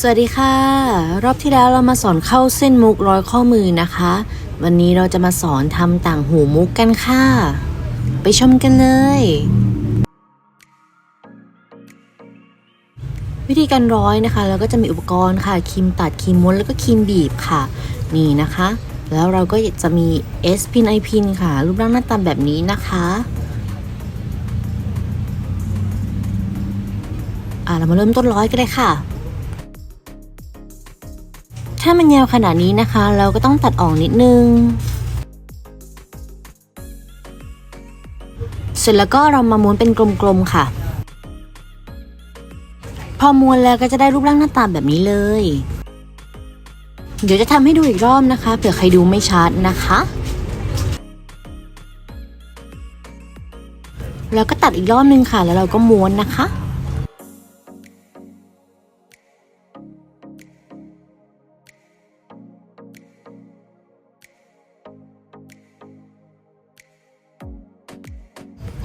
สวัสดีค่ะ รอบที่แล้วเรามาสอนเข้าเส้นมุกร้อยข้อมือนะคะ วันนี้เราจะมาสอนทำต่างหูมุกกันค่ะ ไปชมกันเลย วิธีการร้อยนะคะเราก็จะมีอุปกรณ์ค่ะครีมตัดครีมม้วนแล้วก็ครีมบีบค่ะ นี่นะคะ แล้วเราก็จะมี S พินไอพินค่ะ รูปร่างหน้าตาแบบนี้นะคะอ่าเรามาเริ่มต้นร้อยกันเลยค่ะ ถ้ามันยาวขนาดนี้นะคะ เราก็ต้องตัดออกนิดนึง เสร็จแล้วก็เรามาม้วนเป็นกลมๆค่ะ พอม้วนแล้วก็จะได้รูปร่างหน้าตาแบบนี้เลย เดี๋ยวจะทำให้ดูอีกรอบนะคะ เผื่อใครดูไม่ชัดนะคะ แล้วก็ตัดอีกรอบนึงค่ะ แล้วเราก็ม้วนนะคะ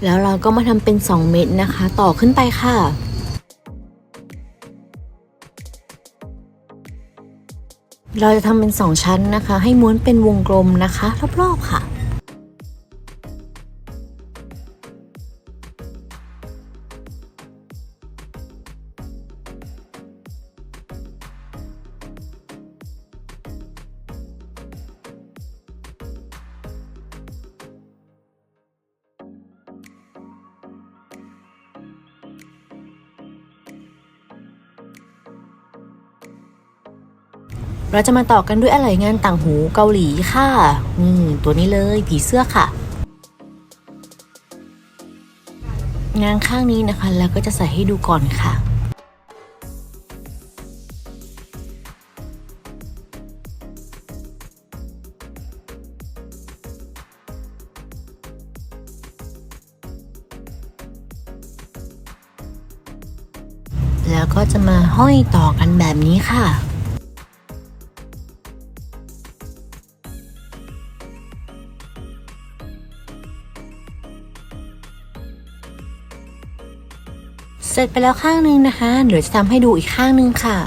แล้วเราก็มาทำเป็น 2 เม็ดนะคะ ต่อขึ้นไปค่ะเราจะทำเป็น 2 ชั้นนะคะ ให้ม้วนเป็นวงกลมนะคะ รอบๆค่ะ เราจะมาต่อกันด้วยอะไหล่งานต่างหูเกาหลีค่ะนี่ตัวนี้เลยผีเสื้อค่ะ งานข้างนี้นะคะ แล้วก็จะใส่ให้ดูก่อนค่ะแล้วก็จะมาห้อยต่อกันแบบนี้ค่ะ เสร็จไปแล้วข้างหนึงนะคะเดี๋ยวจะทำให้ดูอีกข้างหนึงค่ะ